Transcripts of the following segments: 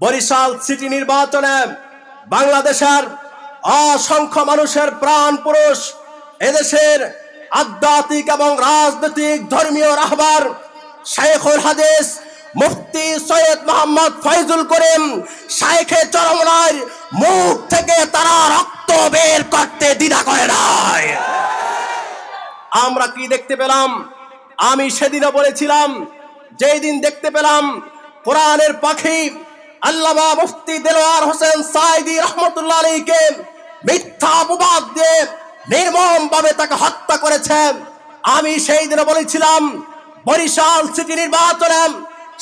Barishal city নির্বাচনে বাংলাদেশের অসংখ্য মানুষের প্রাণ পুরুষ, এদেশের আধ্যাত্মিক এবং রাজনৈতিক ধর্মীয় রাহবার শেখুল হাদিস মুফতি সৈয়দ মোহাম্মদ ফয়জুল করিম শাইখে চরমনার মুখ থেকে তারা রক্ত বের করতে দ্বিধা করে নাই। আমরা কি দেখতে পেলাম? আমি সেদিনও বলেছিলাম, যেই দিন দেখতে পেলাম, কোরআনের পাখি আল্লামা মুফতি দেলোয়ার হোসেন সাইদি রহমতুল্লাহ আলীকে মিথ্যা অপবাদ দিয়ে নির্মম ভাবে তাকে হত্যা করেছেন। আমি সেই দিনও বলেছিলাম, বরিশাল সিটি নির্বাচনে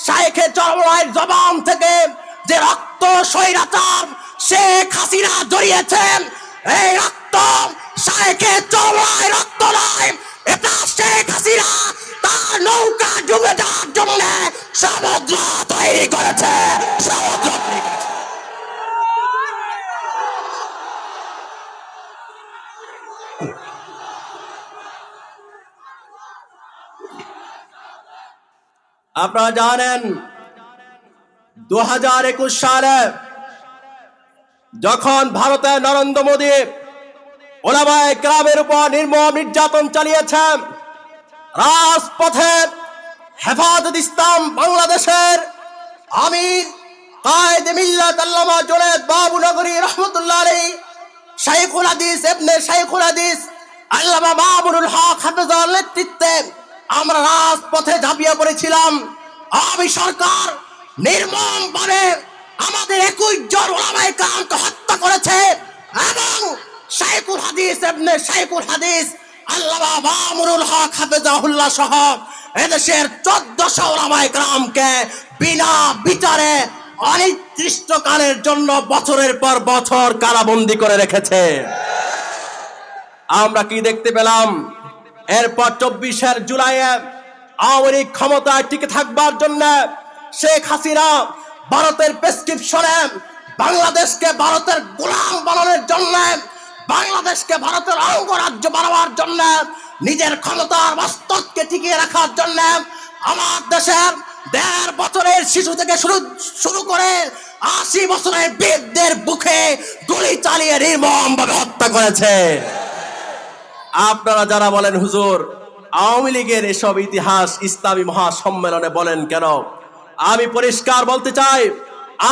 শাইখে চরমরায়ের জবান থেকে যে রক্ত স্বৈরাচার শেখ হাসিনা জড়িয়েছেন, এই রক্ত শাইখে চরমরায় রক্ত নয়, এটা শেখ হাসিনা তার নৌকা ডুবে যাওয়ার জন্য সমুদ্র তৈরি করেছে সমুদ্র আপনারা জানেন দু হাজার একুশ সালে যখন ভারতের নরেন্দ্র মোদী ওলামায় গ্রামের উপর নির্মম নির্যাতন চালিয়েছেন রাজপথে হেফাজত ইসলাম বাংলাদেশের আমির কায়েদ মিল্লাত আল্লামা জোনেদ বাবু নগরী রহমতুল্লাহ আলী শাইখুল হাদিস এবনে শাইখুল হাদিস, আল্লামা মামুনুল হক হাফেজার নেতৃত্বে আমরা রাজপথে ঝাঁপিয়ে পড়েছিলাম। আমি সরকার নির্মম ভাবে আমাদের একুশ জন ওলামায়ে কামকে হত্যা করেছে এবং শাইখুল হাদিস এবনে শাইখুল হাদিস আল্লামা মামুনুল হক, হাফেজাহুল্লাহ সহ এদেশের চোদ্দশো ওলামায়ে গ্রামকে বিনা বিচারে অনির্দিষ্টকালের জন্য বছরের পর বছর কারাবন্দি করে রেখেছে। আমরা কি দেখতে পেলাম? এরপর চব্বিশের জুলাইয়ে আওয়ামী লীগ ক্ষমতায় টিকে থাকবার জন্য শেখ হাসিনা ভারতের প্রেসক্রিপশনে বাংলাদেশকে ভারতের গোলাম বানানোর জন্য বাংলাদেশকে ভারতের অঙ্গরাজ্য বানাবার জন্য, নিজের ক্ষমতার মস্তককে টিকিয়ে রাখার জন্য আমার দেশের দেড় বছরের শিশু থেকে শুরু শুরু করে আশি বছরের বৃদ্ধের বুকে গুলি চালিয়ে নির্মম ভাবে হত্যা করেছে। আপনারা যারা বলেন, হুজুর, আওয়ামী লীগের এসব ইতিহাস ইসলামী মহাসম্মেলনে বলেন কেন? আমি পরিষ্কার বলতে চাই,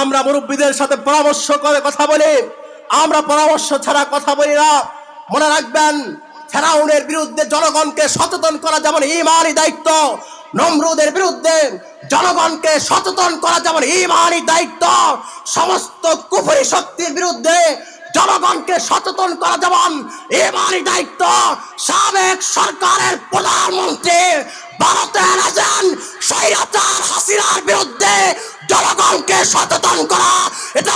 আমরা মুরব্বীদের সাথে পরামর্শ করে কথা বলি। আমরা পরামর্শ ছাড়া কথা বলি না। মনে রাখবেন, ফেরাউনের বিরুদ্ধে জনগণকে সচেতন করা যেমন ইমানই দায়িত্ব, নমরুদের বিরুদ্ধে জনগণকে সচেতন করা যেমন ইমানই দায়িত্ব, সমস্ত কুফরি শক্তির বিরুদ্ধে জনগণকে সচেতন করা যেমন এবারই দায়িত্ব। সাবেক সরকারের প্রধানমন্ত্রী ভারতের স্বৈরাচার হাসিনার বিরুদ্ধে জনগণকে সচেতন করা, এটা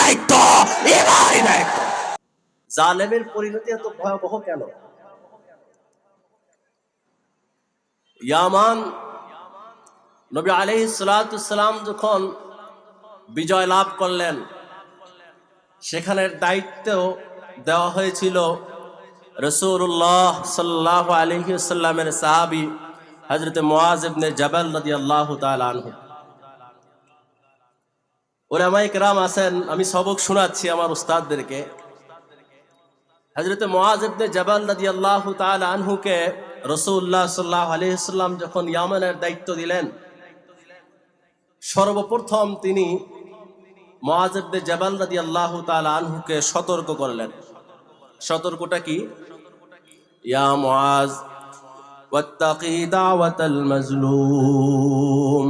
দায়িত্ব দায়িত্ব। জালেমের পরিণতি এত ভয়াবহ কেন? ইয়ামান, নবী আলাইহিস সালাম যখন বিজয় লাভ করলেন, সেখানের দায়িত্ব দেওয়া হয়েছিল রসুল্লাহ সাল্লাহ সাহাবি হজরত জবাল নদী আল্লাহ ওলামাইক রাম আছেন, আমি সবক শোনাচ্ছি আমার উস্তাদদেরকে। হজরত মোয়াজ ইবনে জবাল নদী আল্লাহ আনহুকে রসুল্লাহ সাল্লাহ আলহিসাল্লাম যখন ইয়ামানের দায়িত্ব দিলেন, সর্বপ্রথম তিনি মোয়াজেবদে জাবাল রাদি আল্লাহ আনহুকে সতর্ক করলেন। সতর্কটা কি? ইয়া মুআজ, ওয়াত্তাকি দাওয়াতাল মাজলুম।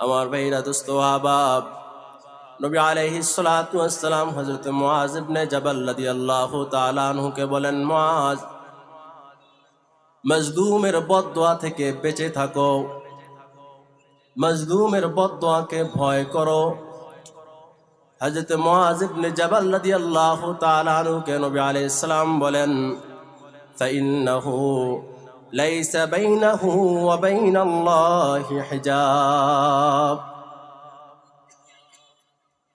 আমার ভাইরা, দোস্ত, আহবাব, নবী আলাইহিস সালাতু ওয়াস সালাম হযরত মুআজ ইবনে জাবাল রাদিয়াল্লাহু তাআলা আনহুকে বলেন, মুআজ মজদুমের বদদোয়া থেকে বেঁচে থাকো। মজলুমের বদোয়াকে ভয় করো। হযরত মুআজ ইবনে জাবাল রাদিয়াল্লাহু তাআলা আনহুকে নবী আলাইহিস সালাম বলেন فإنه ليس بينه وبين الله حجاب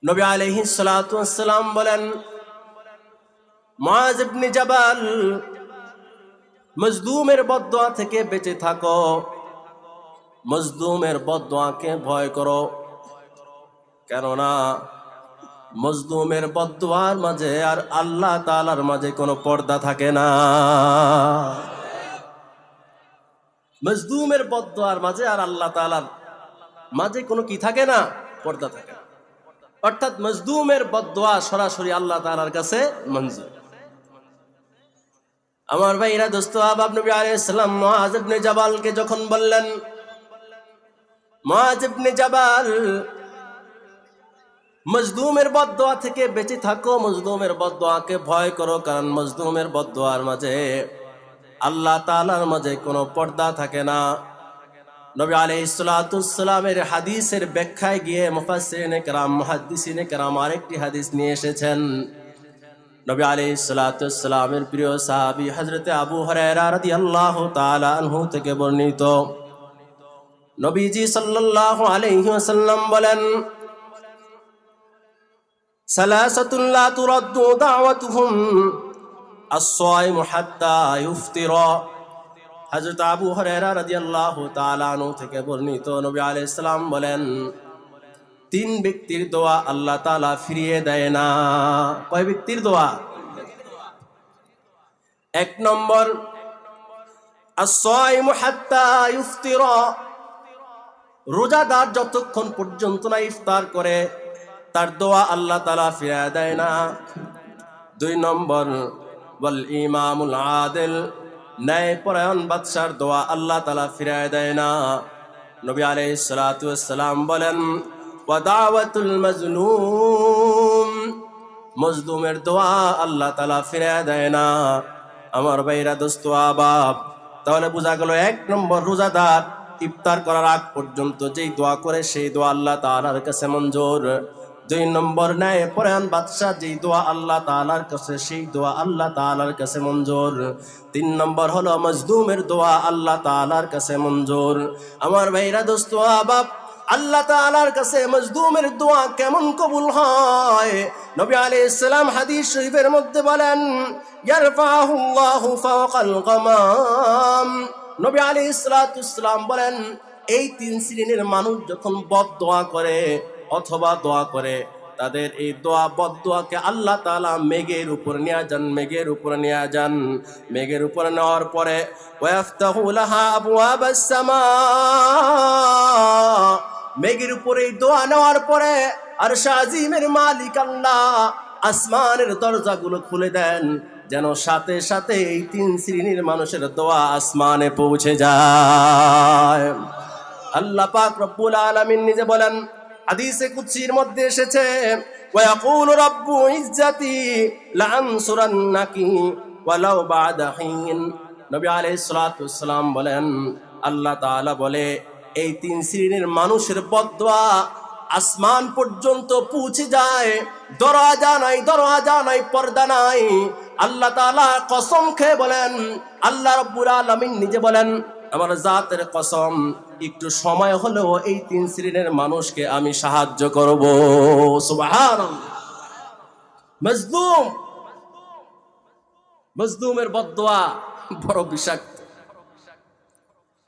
নবী আলাইহিস সালাতু ওয়াস সালাম বলেন মুআজ ইবনে জাবাল মজলুমের বদোয়া থেকে বেঁচে থাকো মজদুমের বদোয়াকে ভয় করো কেননা মজদুমের বদোয়ার মাঝে আর আল্লাহ তালার মাঝে কোনো পর্দা থাকে না। মজদুমের বদোয়ার মাঝে আর আল্লাহ তালার মাঝে কোনো কি থাকে না? পর্দা থাকে না। অর্থাৎ মজদুমের বদোয়া সরাসরি আল্লাহ তালার কাছে মঞ্জুর। আমার ভাইরা দোস্ত, আবাব নবী ইবনে জাবালকে যখন বললেন মুআজ ইবনে জাবাল মজদুমের বদদোয়া থেকে বেঁচে থাকো, মজদুমের বদদোয়াকে ভয় করো, কারণ মজদুমের বদদোয়ার মাঝে আল্লাহ তাআলার মাঝে কোনো পর্দা থাকে না। নবী আলাইহিসসালামের হাদিসের ব্যাখ্যায় গিয়ে মুফাসসিরিনে কেরাম, মুহাদ্দিসিনে কেরাম আরেকটি হাদিস নিয়ে এসেছেন। নবী আলাইহি সালামের প্রিয় সাহাবী হযরতে আবু হুরায়রা রাদিয়াল্লাহু তাআলা আনহু থেকে বর্ণিত। নবীজি সাল্লাল্লাহু আলাইহি ওয়াসাল্লাম বলেন সালাসাতুন লা তুরাদ্দু দাওয়াতুহুম আস-সাইম হাত্তা ইফতিরা হযরত আবু হুরায়রা রাদিয়াল্লাহু তাআলা আনহু থেকে বর্ণিত নবী আলাইহিস সালাম বলেন তিন ব্যক্তির দোয়া আল্লাহ তালা ফিরিয়ে দেয় না কয় ব্যক্তির দোয়া এক নম্বর الصائم حتى يفطر রোজাদার যতক্ষণ পর্যন্ত না ইফতার করে তার দোয়া আল্লাহ তালা ফিরিয়ে দেয় না। দুই নম্বর, বল ইমামুল আদিল ন্যায় পরায়ণ বাদশার দোয়া আল্লাহ তালা ফিরিয়ে দেয় না। নবী আলাইহিস সালাতু ওয়াসসালাম বলেন ওয়াদাওয়াতুল মাজলুম মজলুমের দোয়া আল্লাহ তালা ফিরে দেয় না। আমার ভাইরা দোস্ত, আবাব, তাহলে বোঝা গেল এক নম্বর রোজাদার ইফতার করার আগ পর্যন্ত যেই দোয়া করে, সেই দোয়া আল্লাহ তালার কাছে মঞ্জুর। দুই নম্বর ন্যায় পরায়ণ বাদশাহ, যেই দোয়া আল্লাহ তালার কাছে, সেই দোয়া আল্লাহ তালার কাছে মঞ্জুর। তিন নম্বর হলো, মজদুমের দোয়া আল্লাহ তালার কাছে মঞ্জুর। আমার ভাইরা দোস্ত, আবাব, আল্লাহ তাআলার কাছে মজদুমের দোয়া কেমন কবুল হয়? নবী আলাইহিস সালাম হাদিস শরীফের মধ্যে বলেন নবী আলাইহিস সালাতু সালাম বলেন, এই তিন শ্রেণির মানুষ যখন বদ দোয়া করে অথবা দোয়া করে। তাদের এই দোয়া বদ দোয়াকে আল্লাহ তালা মেঘের উপর নিয়ে যান, মেঘের উপর নিয়ে যান। মেঘের উপর নেওয়ার পরে মেঘের উপরে দোয়া নেওয়ার পরে আর শাহিমের মালিক আল্লাহ আসমানের দরজাগুলো খুলে দেন, যেন সাথে সাথে এই তিন শ্রেণির মানুষের দোয়া আসমানে পৌঁছে যায়। আল্লাহ পাক রব্বুল আলামিন নিজে বলেন হাদিসে কুদসির মধ্যে এসেছে আলাইহিস বলেন, আল্লাহ বলে, এই তিন শ্রেণির মানুষের আসমান পর্যন্ত পৌঁছে যায়, দরওয়াজা নাই দরওয়াজা নাই, পর্দা নাই। আল্লাহ কসম খেয়ে বলেন, আল্লাহ রাব্বুল আলামিন নিজে বলেন আমার জাতের কসম, একটু সময় হলেও এই তিন শ্রেণির মানুষকে আমি সাহায্য করব। মজলুম। মজলুমের বদোয়া বড় বিষাক্ত।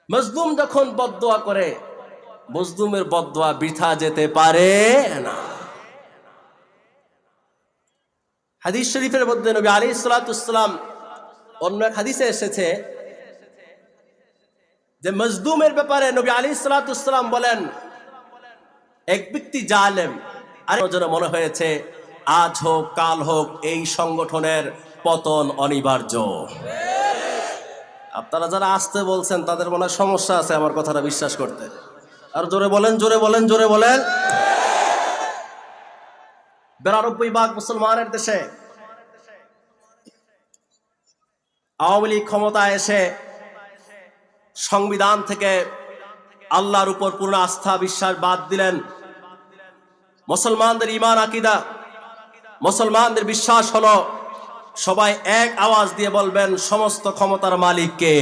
মজলুম যখন বদোয়া করে, মজলুমের বদোয়া বৃথা যেতে পারে না। হাদিস শরীফের মধ্যে নবী আলী সালাতাম অন্য এক হাদিসে এসেছে যে মজদুমের ব্যাপারে নবী আলী সালাতাম বলেন, এক ব্যক্তি জালেম, আর যেন মনে হয়েছে, আজ হোক, কাল হোক, এই সংগঠনের পতন অনিবার্য। আপনারা যারা আসতে বলছেন, তাদের মনে সমস্যা আছে আমার কথাটা বিশ্বাস করতে। আর জোরে বলেন জোরে বলেন জোরে বলেন। বিরানব্বই ভাগ মুসলমানের দেশে আওয়ামী লীগ ক্ষমতায় এসে সংবিধান থেকে আল্লাহর উপর পূর্ণ আস্থা, বিশ্বাস বাদ দিলেন। মুসলমানদের ইমান আকিদা, মুসলমানদের বিশ্বাস হলো সবাই এক আওয়াজ দিয়ে বলবেন, সমস্ত ক্ষমতার মালিককে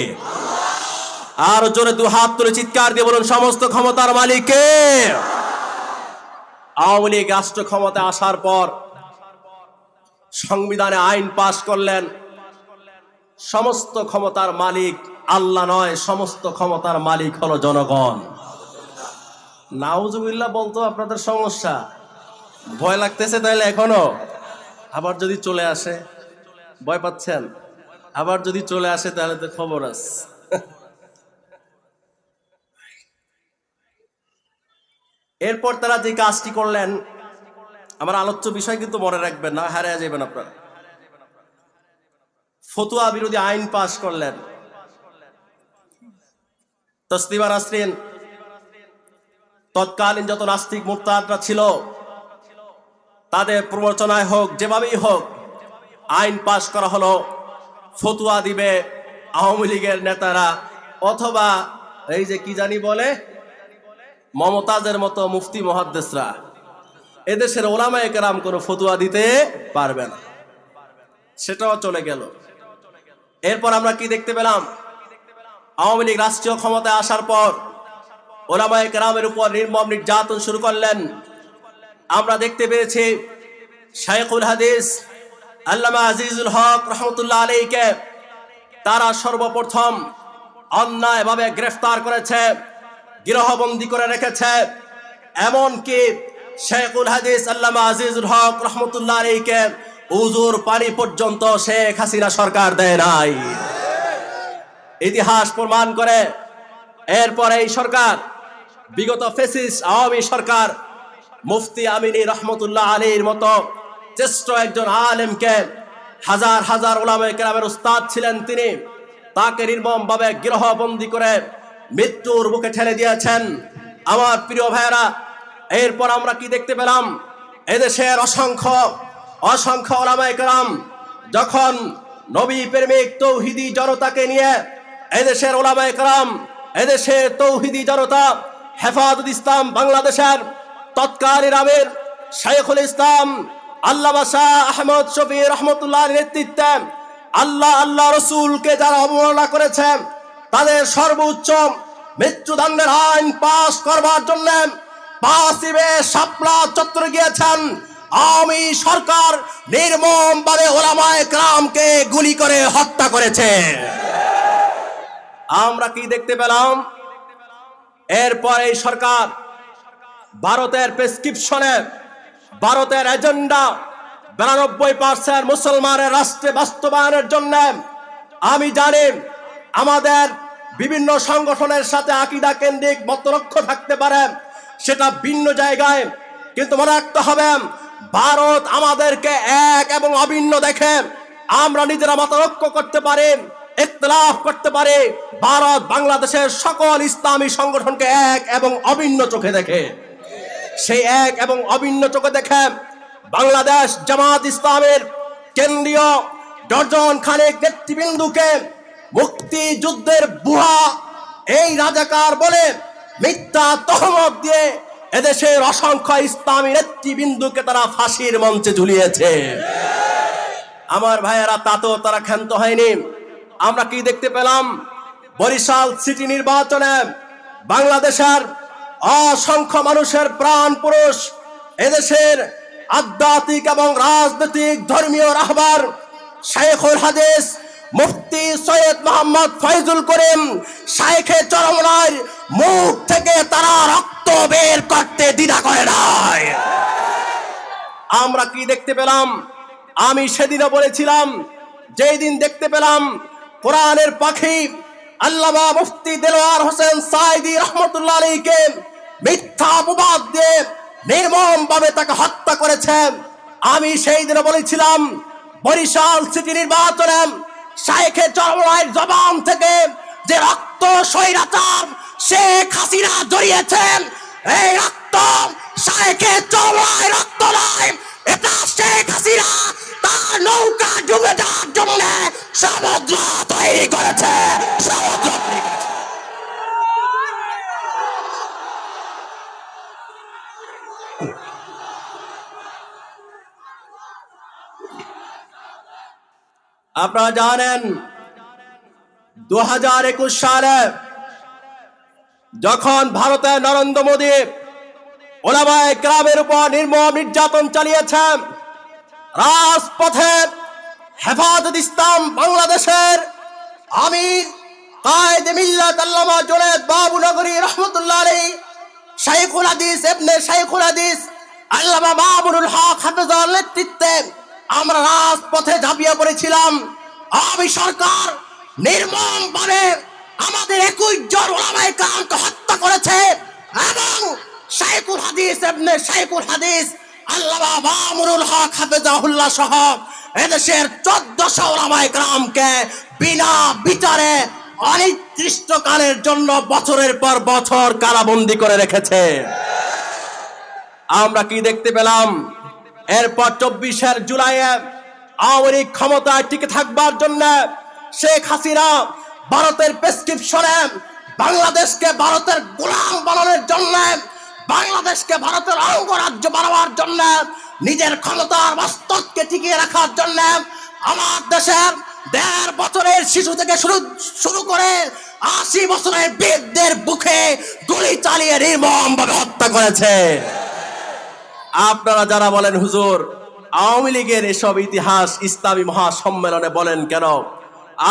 আর জোরে দু হাত তুলে চিৎকার দিয়ে বলুন, সমস্ত ক্ষমতার মালিককে আওয়ামী লীগ রাষ্ট্র ক্ষমতা আসার পর সংবিধানে আইন পাশ করলেন। সমস্ত ক্ষমতার মালিক আল্লাহ নয়, সমস্ত ক্ষমতার মালিক হলো জনগণ। নাউজুবিল্লাহ, বলতো আপনাদের সমস্যা? ভয় লাগতেছে তাইলে এখনও? আবার যদি চলে আসে? ভয় পাচ্ছেন? আবার যদি চলে আসে তাহলে তো খবর আছে। এরপর তারা যে কাজটি করলেন, আমার আলোচ্য বিষয় কিন্তু মনে রাখবেন না, হারিয়ে যাবেন আপনারা। ফতুয়া বিরোধী আইন পাশ করলেন। তসলিমা নাসরিন, তৎকালীন যত নাস্তিক মুরতাদরা ছিল, তাদের প্রবচনায় হোক, যেভাবেই হোক, আইন পাশ করা হলো, ফতুয়া দিবে আওয়ামী লীগের নেতারা, অথবা এই যে কি জানি বলে, মমতাজের মতো মুফতি মহাদ্দেশরা, এদেশের ওলামা একরাম কোনো ফতুয়া দিতে পারবে না। সেটাও চলে গেল। এরপর আমরা কি দেখতে পেলাম? আওয়ামী লীগ রাষ্ট্রীয় ক্ষমতায় আসার পর ওলামা একরামের উপর নির্মম নির্যাতন শুরু করলেন। আমরা দেখতে পেয়েছি শাইখুল হাদিস, আল্লামা আজিজুল হক রহমতুল্লাহ আলীকে তারা সর্বপ্রথম অন্যায়ভাবে গ্রেফতার করেছে, গৃহবন্দী করে রেখেছে। এমনকি শেখুল হাদিস, আল্লামা আজিজুল হক রহমতুল্লাহ আলীকে উজুর পানি পর্যন্ত শেখ হাসিনা সরকার দেয় নাই। ইতিহাস প্রমাণ করে। এরপর এই সরকার, বিগত ফেসিস আওয়ামী সরকার, মুফতি আমিনী রহমতুল্লাহ আলীর মতো শ্রেষ্ঠ একজন আলেমকে হাজার হাজার ওলামে কেরামের উস্তাদ ছিলেন তিনি। তাকে নির্মম ভাবে গৃহবন্দী করে মৃত্যুর বুকে ঠেলে দিয়েছেন। আমার প্রিয় ভাইয়েরা, এরপর আমরা কি দেখতে পেলাম? এদেশের অসংখ্য অসংখ্য ওলামায়ে কেরাম যখন নবী প্রেমিক তৌহিদি জনতাকে নিয়ে এদেশের ওলামায়ে কেরাম এদেশের তৌহিদি জনতা, হেফাজত ইসলাম বাংলাদেশের তৎকালীন আমির শাইখুল ইসলাম, আল্লামা শাহ আহমদ শফি রহমতুল্লাহ নেতৃত্বে আল্লাহ আল্লাহ রসুলকে যারা অবমাননা করেছেন তাদের সর্বোচ্চ মৃত্যুদণ্ডের আইন পাশ করবার জন্য পাশিবে শাপলা চত্বরে গিয়েছেন। আওয়ামী সরকার নির্মম ভাবে ওলামায় গ্রামকে গুলি করে হত্যা করেছে। আমরা কি দেখতে পেলাম? এরপর এই সরকার ভারতের প্রেসক্রিপশনে ভারতের এজেন্ডা বিরানব্বই পার্সেন্ট মুসলমানের রাষ্ট্রে বাস্তবায়নের জন্য আমি জানি আমাদের বিভিন্ন সংগঠনের সাথে আকিদা কেন্দ্রিক মতলক্ষ থাকতে পারে, সেটা ভিন্ন জায়গায়। কিন্তু মনে রাখতে হবে, ভারত আমাদেরকে এক এবং অভিন্ন দেখে আমরা নিজেরা মতলক্ষ করতে পারি। ইখতলাফ করতে পারে, ভারত বাংলাদেশের সকল ইসলামী সংগঠনকে এক এবং অভিন্ন চোখে দেখে। সেই এক এবং অভিন্ন চোখে দেখে বাংলাদেশ জামাত ইসলামের কেন্দ্রীয় ডজন খানেক নেতৃবৃন্দুকে মুক্তিযুদ্ধের বুহা এই রাজাকার বলে মিথ্যা তহমত দিয়ে এদেশের অসংখ্য ইসলামী নেতৃবৃন্দুকে তারা ফাঁসির মঞ্চে ঝুলিয়েছে। আমার ভাইয়েরা তাতেও তারা ক্ষান্ত হয়নি। আমরা কি দেখতে পেলাম? বরিশাল সিটি নির্বাচনে বাংলাদেশের অসংখ্য মানুষের প্রাণ পুরুষ, এদেশের আধ্যাত্মিক এবং রাজনৈতিক ধর্মীয় রাহবার শেখুল হাদিস মুফতি সৈয়দ মোহাম্মদ ফয়জুল করিম শাইখে চরমনার মুখ থেকে তারা রক্ত বের করতে দ্বিধা করে নাই। আমরা কি দেখতে পেলাম? আমি সেদিনও বলেছিলাম, যেই দিন দেখতে পেলাম কোরআনের পাখি আল্লামা মুফতি দেলোয়ার হোসেন সাইদি রহমতুল্লাহ আলীকে মিথ্যা অপবাদ দিয়ে নির্মম ভাবে তাকে হত্যা করেছেন আমি সেই দিনে বলেছিলাম, বরিশাল সিটি নির্বাচনে শাইখে চরমায়ের জবান থেকে যে রক্ত স্বৈরাচার শেখ হাসিনা জড়িয়েছেন এই রক্ত শাইখে চরমায় রক্ত নয়, এটা শেখ হাসিনা নৌকা ডুবে যাওয়ার জন্য সমুদ্র তৈরি করেছে। সমুদ্র আপনারা জানেন দু হাজার একুশ সালে যখন ভারতের নরেন্দ্র মোদী ওলামায় গ্রামের উপর নির্মম নির্যাতন চালিয়েছেন রাজপথে হেফাজত ইসলাম বাংলাদেশের আমির কায়েদ মিল্লাত আল্লামা জুনায়েদ বাবু নগরী রহমতুল্লাহ আলাইহি, শাইখুল হাদিস ইবনে শাইখুল হাদিস, আল্লামা মামুনুল হক হাফেজার নেতৃত্বে আমরা রাজপথে ঝাঁপিয়ে পড়েছিলাম। আমি সরকার নির্মম ভাবে আমাদের একুশ জন ওলামায়ে কামকে হত্যা করেছে এবং শাইখুল হাদিস ইবনে শাইখুল হাদিস আল্লামা মামুনুল হক হাফেজাহুল্লাহ সহ এদেশের চোদ্দশো ওলামায়ে কামকে বিনা বিচারে অনির্দিষ্টকালের জন্য বছরের পর বছর কারাবন্দি করে রেখেছে। আমরা কি দেখতে পেলাম? এরপর চব্বিশের জুলাইয়ে আওয়ামী লীগ ক্ষমতায় টিকে থাকবার জন্য শেখ হাসিনা ভারতের প্রেসক্রিপশনে বাংলাদেশকে ভারতের গোলাম বানানোর জন্য বাংলাদেশকে ভারতের অঙ্গরাজ্য বানাবার জন্য, নিজের ক্ষমতার বাস্তবকে টিকিয়ে রাখার জন্য, আমার দেশের দেড় বছরের শিশু থেকে শুরু শুরু করে আশি বছরের বৃদ্ধের বুকে গুলি চালিয়ে নির্মম ভাবে হত্যা করেছে। আপনারা যারা বলেন, হুজুর, আওয়ামী লীগের এসব ইতিহাস ইসলামী মহাসম্মেলনে বলেন কেন?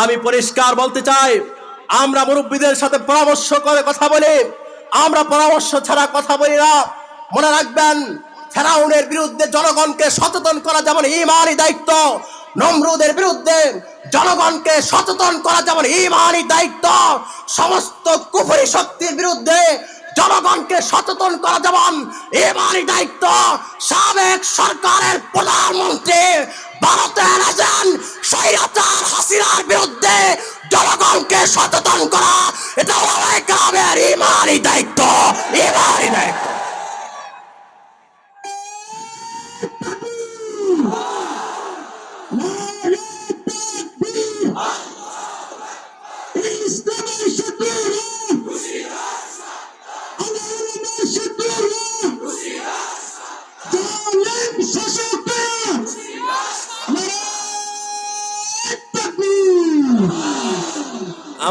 আমি পরিষ্কার বলতে চাই, আমরা মুরব্বীদের সাথে পরামর্শ করে কথা বলি। আমরা পরামর্শ ছাড়া কথা বলি না। মনে রাখবেন, ফেরাউনের বিরুদ্ধে জনগণকে সচেতন করা যেমন ইমানই দায়িত্ব, নমরুদের বিরুদ্ধে জনগণকে সচেতন করা যেমন ইমানই দায়িত্ব, সমস্ত কুফরি শক্তির বিরুদ্ধে জনগণকে সচেতন করা যেমন এবারই দায়িত্ব। সাবেক সরকারের প্রধানমন্ত্রী ভারতের আছেন স্বৈরাচার হাসিনার বিরুদ্ধে জনগণকে সচেতন করা এটা ওলামায়ে কামের ইমানই দায়িত্ব ইমানই দায়িত্ব।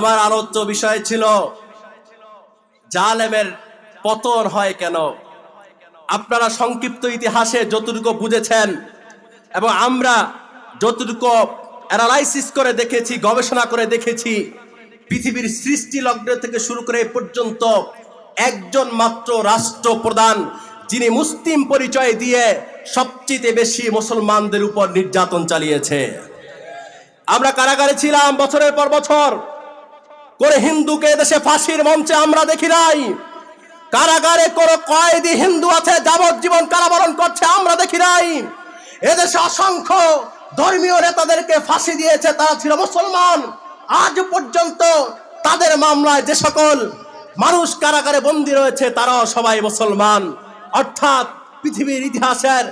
আমার আলোচ্য বিষয় ছিল, জালেমের পতন হয় কেন? আপনারা সংক্ষিপ্ত ইতিহাসে যতটুকু বুঝেছেন এবং আমরা যতটুকু অ্যানালাইসিস করে দেখেছি, গবেষণা করে দেখেছি, পৃথিবীর সৃষ্টি লগ্ন থেকে শুরু করে পর্যন্ত একজন মাত্র রাষ্ট্রপ্রধান যিনি মুসলিম পরিচয় দিয়ে সবচেয়ে বেশি মুসলমানদের উপর নির্যাতন চালিয়েছে। আমরা কারাগারে ছিলাম বছরের পর বছর। করে হিন্দুকে দেশে ফাঁসির মঞ্চে আমরা দেখি নাই। কারাগারে কোন কয়েদি হিন্দু আছে, যাবজ্জীবন কারাবরণ করছে, আমরা দেখি নাই। এদেশে অসংখ্য ধর্মীয় নেতাদেরকে ফাঁসি দিয়েছে, তারা ছিল মুসলমান। আজ পর্যন্ত তাদের মামলায় যে সকল মানুষ কারাগারে বন্দী রয়েছে, তারাও সবাই মুসলমান। অর্থাৎ পৃথিবীর ইতিহাসের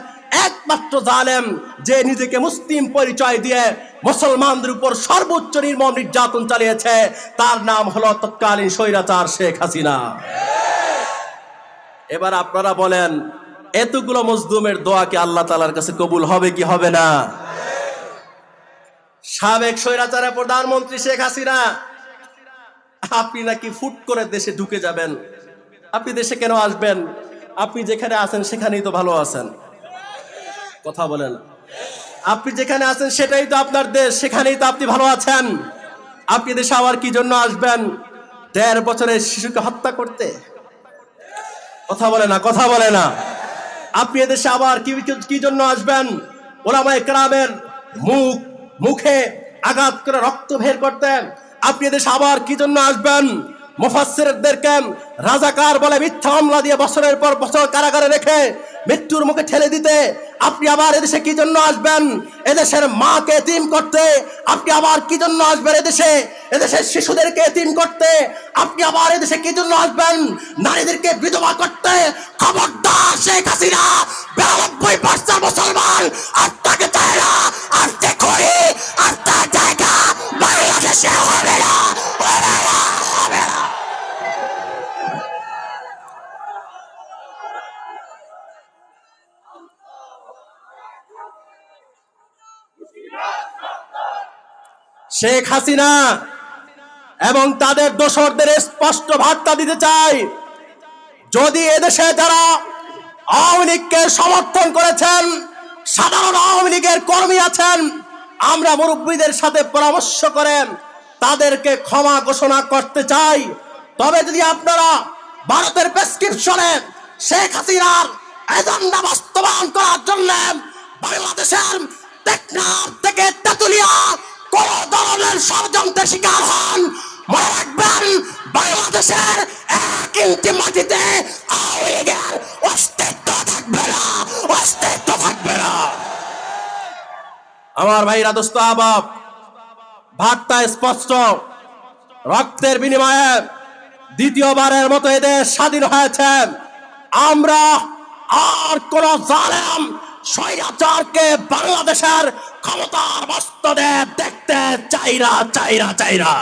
একমাত্র জালেম যে নিজেকে মুসলিম পরিচয় দিয়ে মুসলমানদের উপর সর্বোচ্চ নির্মম নির্যাতন চালিয়েছে, তার নাম হলো তৎকালীন স্বৈরাচার শেখ হাসিনা। এবার আপনারা বলেন, এতগুলো মজদুমের দোয়া কি আল্লাহ তালার কাছে কবুল হবে কি হবে না? সাবেক স্বৈরাচারের প্রধানমন্ত্রী শেখ হাসিনা, আপনি নাকি ফুট করে দেশে ঢুকে যাবেন। আপনি দেশে কেন আসবেন? আপনি যেখানে আছেন সেখানেই তো ভালো আছেন। কথা বলেন। আপনি যেখানে আছেন সেটাই তো আপনার দেশ, সেখানেই তো আপনি ভালো আছেন। আপনি দেশে আবার কি জন্য আসবেন? দেড় বছরের শিশুকে হত্যা করতে? কথা বলে না, কথা বলে না। আপনি এদেশে আবার কি কি জন্য আসবেন? ওলামায়ে কেরামের মুখ, মুখে আঘাত করে রক্ত বের করতেন আপনি এদেশে আবার কি জন্য আসবেন? মুফাসসিরদেরকে রাজাকার বলে মিথ্যা মামলা দিয়ে বছরের পর বছর কারাগারে রেখে মৃত্যুর মুখে ঠেলে দিতে আপনি আবার এদেশে কি জন্য আসবেন? এদেশের মাকে এতিম করতে আপনি আবার কি জন্য আসবেন এদেশে? এদেশের শিশুদেরকে এতিম করতে আপনি আবার এদেশে কি জন্য আসবেন? নারীদেরকে বিধবা করতে খবরদার শেখ হাসিনা, বিরানব্বই পার্সেন্ট মুসলমান, আর তাকে চায় না, আর দেখি আর তার জায়গা বাংলাদেশে হবে না। শেখ হাসিনা এবং তাদের দোসরদের স্পষ্ট বার্তা দিতে চাই। যদি এদেশে যারা আওয়ামী লীগকে সমর্থন করেছেন, সাধারণ আওয়ামী লীগের কর্মী আছেন, আমরা মুরব্বীদের সাথে পরামর্শ করেন তাদেরকে ক্ষমা ঘোষণা করতে চাই। তবে যদি আপনারা ভারতের প্রেসক্রিপশনে শেখ হাসিনার এজেন্ডা বাস্তবায়ন করার জন্য বাংলাদেশের টেকনাফ থেকে তেতুলিয়া কোন ধরনের ষড়যন্ত্রের শিকার হন। মনে রাখবেন, বাংলাদেশের এক ইঞ্চি মাটিতে অস্তিত্ব থাকবে না, অস্তিত্ব থাকবে না। আমার ভাইরা, দোস্ত, আবাব ভাবটা স্পষ্ট। রক্তের বিনিময়ে দ্বিতীয়বারের মতো এদের স্বাধীন হয়েছে। আমরা আর কোন জালেম স্বৈরাচারকে বাংলাদেশের ক্ষমতার বাস্তবে দেখতে চাইরা চাইরা চাইরা।